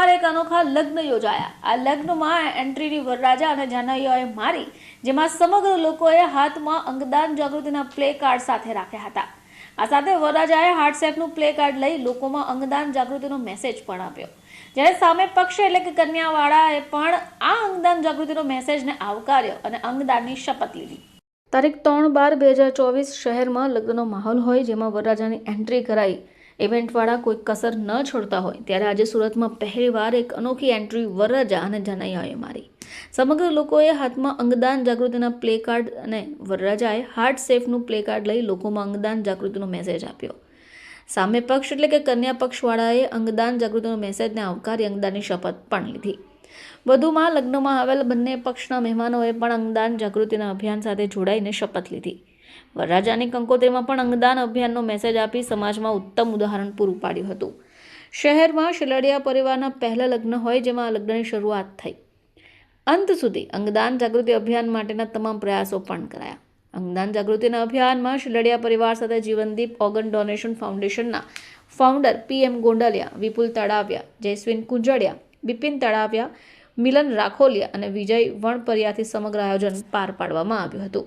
મંગળવાર એક અનોખા લગ્ન યોજાયા. આ લગ્નમાં એન્ટ્રીની વરરાજા અને જાનૈયાઓએ મારી, જેમાં સમગ્ર લોકોએ હાથમાં અંગદાન જાગૃતિના પ્લે કાર્ડ સાથે રાખ્યા હતા. આ સાથે વરરાજાએ હાર્ટસેપનું પ્લે કાર્ડ લઈ લોકોમાં અંગદાન જાગૃતિનો મેસેજ પણ આપ્યો. જ્યારે સામે પક્ષ એટલે કે કન્યાવાળાએ પણ આ અંગદાન જાગૃતિનો મેસેજને આવકાર્યો અને અંગદાનની શપથ લીધી. તારીખ ત્રણ બાર બે હજાર ચોવીસ શહેરમાં લગ્નનો માહોલ હોય, જેમાં વરરાજાની એન્ટ્રી કરાઈ. ઇવેન્ટવાળા કોઈ કસર ન છોડતા હોય, ત્યારે આજે સુરતમાં પહેલીવાર એક અનોખી એન્ટ્રી વરરાજા અને જનૈયાએ મારી. સમગ્ર લોકોએ હાથમાં અંગદાન જાગૃતિના પ્લે કાર્ડ અને વરરાજાએ હાર્ટ સેફનું પ્લે કાર્ડ લઈ લોકોમાં અંગદાન જાગૃતિનો મેસેજ આપ્યો. સામે પક્ષ એટલે કે કન્યા પક્ષવાળાએ અંગદાન જાગૃતિનો મેસેજને આવકારી અંગદાનની શપથ પણ લીધી. વધુમાં લગ્નમાં આવેલ બંને પક્ષના મહેમાનોએ પણ અંગદાન જાગૃતિના અભિયાન સાથે જોડાઈને શપથ લીધી. વરરાજાની કંકોત્રીમાં પણ અંગદાન અભિયાનનો મેસેજ આપી સમાજમાં ઉત્તમ ઉદાહરણ પૂરું પાડ્યું હતું. શહેરમાં શિલડિયા પરિવારના પહેલા લગ્ન હોય જેમાં આ લગ્નની શરૂઆત થઈ. અંત સુધી અંગદાન જાગૃતિ અભિયાન માટેના તમામ પ્રયાસો પણ કરાયા. અંગદાન જાગૃતિના અભિયાનમાં શિલડિયા પરિવાર સાથે જીવનદીપ ઓર્ગન ડોનેશન ફાઉન્ડેશનના founder P M Gondaliya, Vipul Talaviya, Jayswin Kunjadiya Bipin Talaviya, Milan Rakholiya અને વિજય વણપરિયાથી સમગ્ર આયોજન પાર પાડવામાં આવ્યું હતું.